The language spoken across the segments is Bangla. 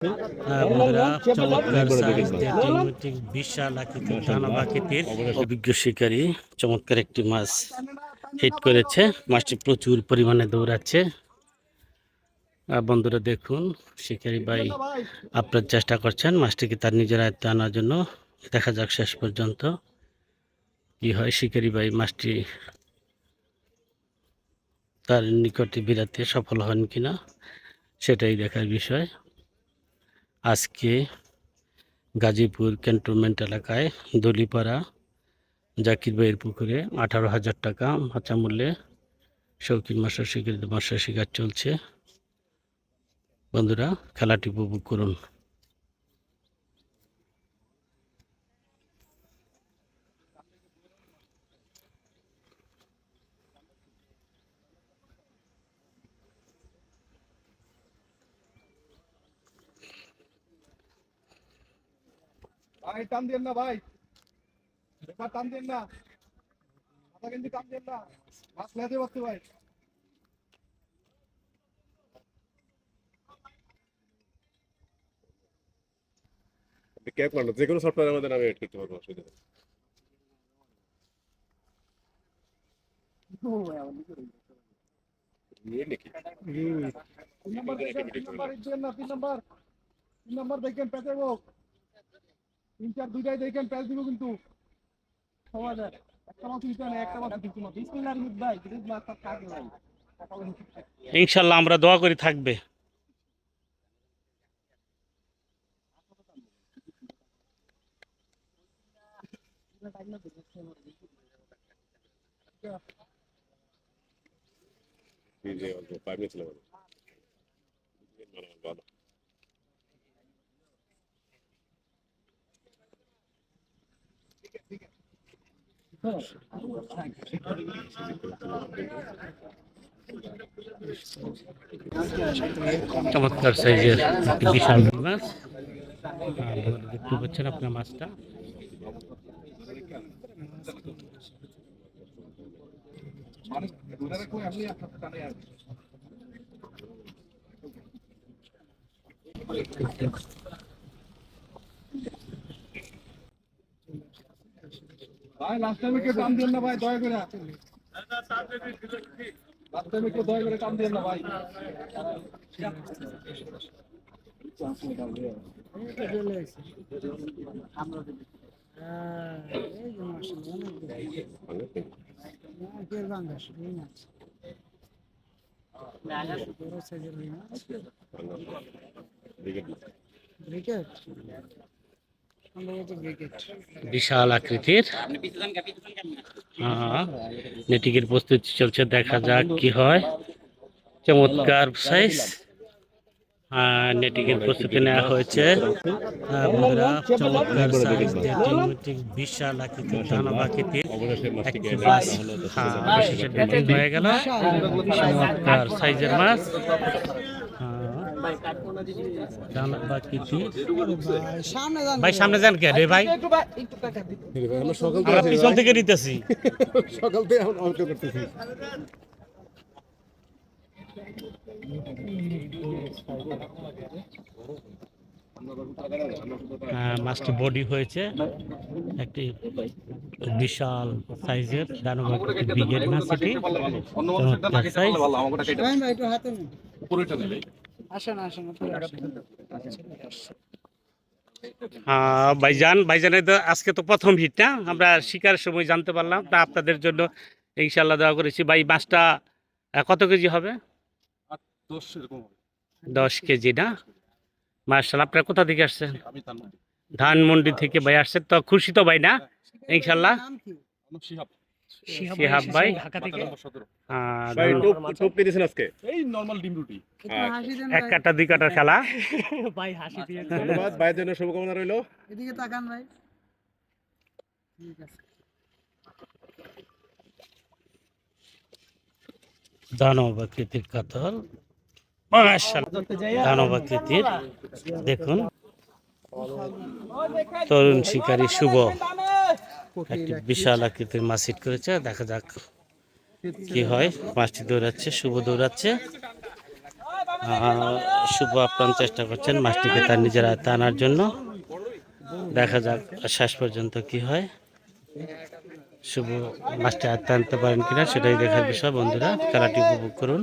হ্যাঁ অভিজ্ঞ শিকারী, চমৎকার একটি মাছ হিট করেছে। মাছটি প্রচুর পরিমাণে দৌড়াচ্ছে। বন্ধুরা, দেখুন, শিকারী ভাই আপনার চেষ্টা করছেন মাছটিকে তার নিজের আয়ত্তে আনার জন্য। দেখা যাক শেষ পর্যন্ত কি হয়। শিকারী ভাই মাছটি তার নিকটে বিরাতে সফল হন কিনা, সেটাই দেখার বিষয়। আজকে গাজীপুর ক্যান্টনমেন্ট এলাকায় দলিপাড়া জাকির ভাইয়ের পুকুরে আঠারো হাজার টাকা মাচা মূল্যে শৌখিন মাসের শিকার মাসের শিকার চলছে। বন্ধুরা, খেলাটি উপভোগ করুন। ভাই টান দেন না ভাই এবার টান দেন না মাথা কিন্তু টান দেন না মাছ লেতে পারতে ভাই ক্যাপ মারলো যে কোনো সফটওয়্যার আমাদের আমি এড করতে পারব অসুবিধা নেই। নিয়ে নাকি তিন নম্বর দেখেন তিন নম্বর দেন না তিন নম্বর। তিন নম্বর দেখেন পেতে গো তিন চার দুইটাই দেখেন প্যাচ দিব কিন্তু সবাই একটা মাছ দিতে না একটা মাছ দিতে না বিসমিল্লাহ রহমান ভাই যদি মাছ থাকে ভাই। ইনশাল্লাহ আমরা দোয়া করি থাকবে। যে চমৎকার সাইজের একটি বিশাল মাছ। দেখতে পাচ্ছেন আপনার মাছটা রাখো আপনি আপনার টানে আসবে ভাই লাস্ট টাইমে কেউ টান দেন না ভাই, দয়া করে। লাস্ট টাইমে কেউ দয়া করে টান দেন না ভাই। ব্রিগেড বিশাল আকৃতির। নেটিকের প্রস্তুতি চলছে দেখা যাক কি হয়। চমৎকার সাইজ নেটিকের প্রস্তুতি নেওয়া হয়েছে। হ্যাঁ, চমৎকার বিশাল আকৃতির দানব আকৃতির। হ্যাঁ হয়ে গেল। চমৎকার সাইজের মাছ ভাই সামনে যান। কে রে ভাই? আমরা পিছন থেকে নিতেছি। সকাল থেকে এখন অঙ্ক করতেছি। মাছটি বডি হয়েছে। একটি বিশাল সাইজের দানব ব্রিগেড মাছ এটি চমৎকার সাইজ হ্যাঁ ভাইজান ভাইজানের তো আজকে তো প্রথম হিট না? আমরা শিকারের সময় জানতে পারলাম। তা আপনাদের জন্য ইনশাল্লাহ দেওয়া করেছি। ভাই মাছটা কত কেজি হবে? দোষ এরকম হবে। দশ কেজি না? মার্শাল আপনারা কোথা থেকে আসছেন? ধানমন্ডি। থেকে ভাই আসছেন। তো খুশি তো ভাই না? ইনশাল্লাহ আমার শিহাব ভাই ঢাকা থেকে। সতেরো। ভাই টোপ টোপ পেয়েছেন আজকে? এই নর্মাল ডিম রুটি। এক কাটা দুই কাটার খেলা। ধন্যবাদ ভাইয়ের জন্য শুভকামনা রইল। এদিকে তাকান ভাই। ঠিক আছে। দানব কাতল। মাশাআল্লাহ দানব আকৃতির দেখুন। তরুণ শিকারী শুভ। একটি বিশাল আকৃতির মাছ হিট করেছে দেখা যাক কি হয়। মাছটি দৌড়াচ্ছে শুভ দৌড়াচ্ছে। শুভ আপ্রাণ চেষ্টা করছেন মাছটিকে তার নিজের হাতে আনার জন্য। দেখা যাক শেষ পর্যন্ত কি হয়। শুভ মাছটি হাতে আনতে পারেন কিনা সেটাই দেখার বিষয়। বন্ধুরা খেলাটি উপভোগ করুন।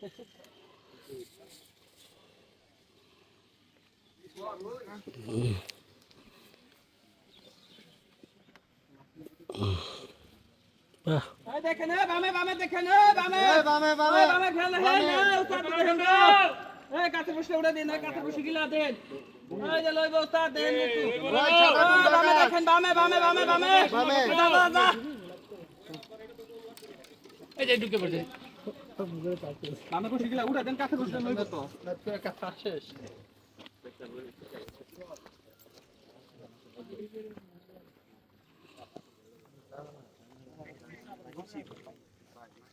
বাহ দেখেন বামে বামে দেখেন বামে বামে বামে বামে খেলে হ্যাঁ উস্তাদ দেখেন এই কাছে বসে উড়ে দিন কাছে বসে গিলা দেন এই যে লইব উস্তাদ দেন একটু বামে দেখেন বামে বামে বামে বামে বামে যা যা যা এই যে ঢুকে পড়ছে বামে বসে গিলা উড়ে দেন কাছে লইব তো। শেষ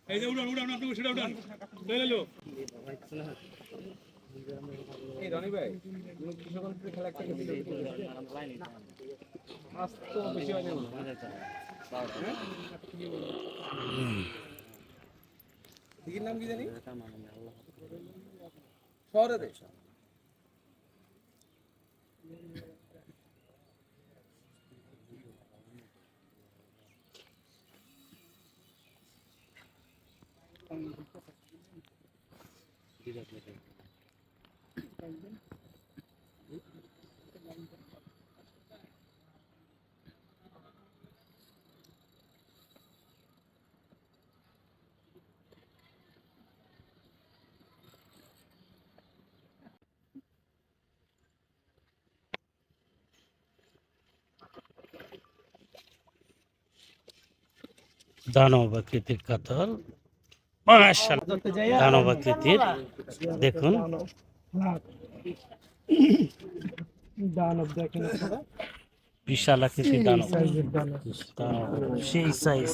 এই যে উড়ান উড়ান আপনি সেটা উড়ান। লই লো এই রনি ভাই কৃষকগণ খেলা একটা মাছ তো বেশি হয় না দিঘির নাম কি জানি? শহরে দে। দানব আকৃতির কাতল। মাশাআল্লাহ দানব আকৃতির দেখুন। বিশাল আকৃতির দানব। সেই সাইজ